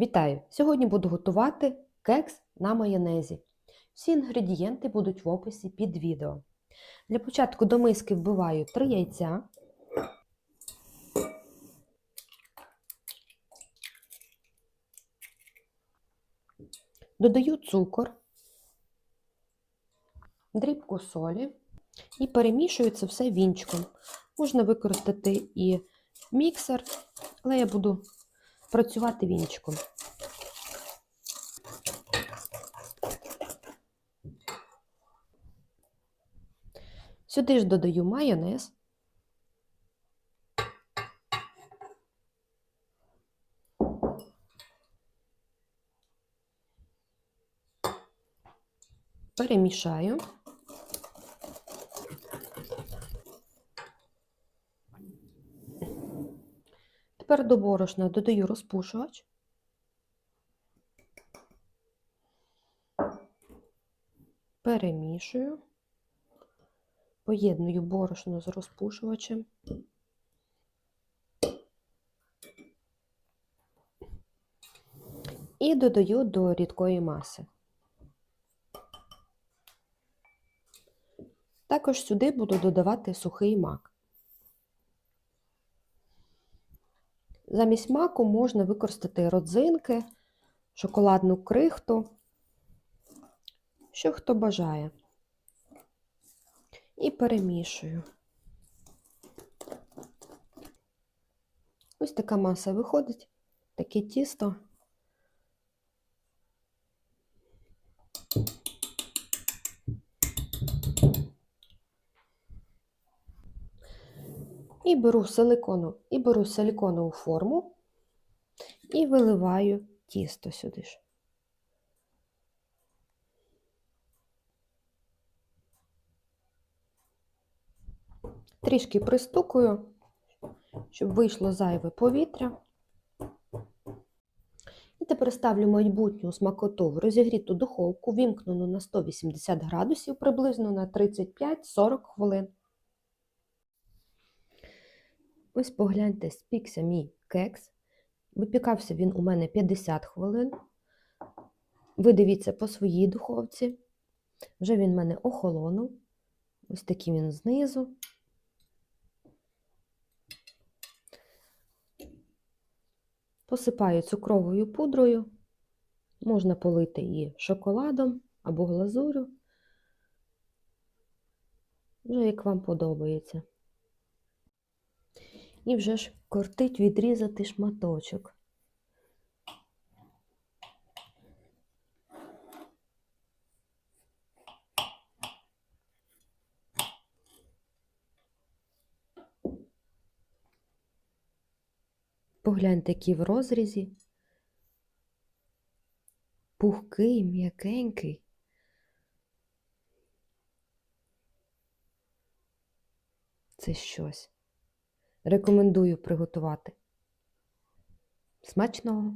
Вітаю! Сьогодні буду готувати кекс на майонезі. Всі інгредієнти будуть в описі під відео. Для початку до миски вбиваю 3 яйця. Додаю цукор, дрібку солі і перемішую це все вінчиком. Можна використати і міксер, але я буду працювати вінчиком. Сюди ж додаю майонез. Перемішаю. Тепер до борошна додаю розпушувач. Перемішую, поєдную борошно з розпушувачем. І додаю до рідкої маси. Також сюди буду додавати сухий мак. Замість маку можна використати родзинки, шоколадну крихту, що хто бажає. І перемішую. Ось така маса виходить, таке тісто. І беру силикону, і беру силиконову форму і виливаю тісто сюди ж. Трішки пристукую, щоб вийшло зайве повітря. І тепер ставлю майбутню смакоту в розігріту духовку, вімкнену на 180 градусів приблизно на 35-40 хвилин. Ось погляньте, спікся мій кекс. Випікався він у мене 50 хвилин. Ви дивіться по своїй духовці. Вже він в мене охолонув. Ось такий він знизу. Посипаю цукровою пудрою. Можна полити і шоколадом або глазурю. Вже як вам подобається. І вже ж кортить відрізати шматочок. Погляньте, який в розрізі. Пухкий, м'якенький. Це щось. Рекомендую приготувати. Смачного!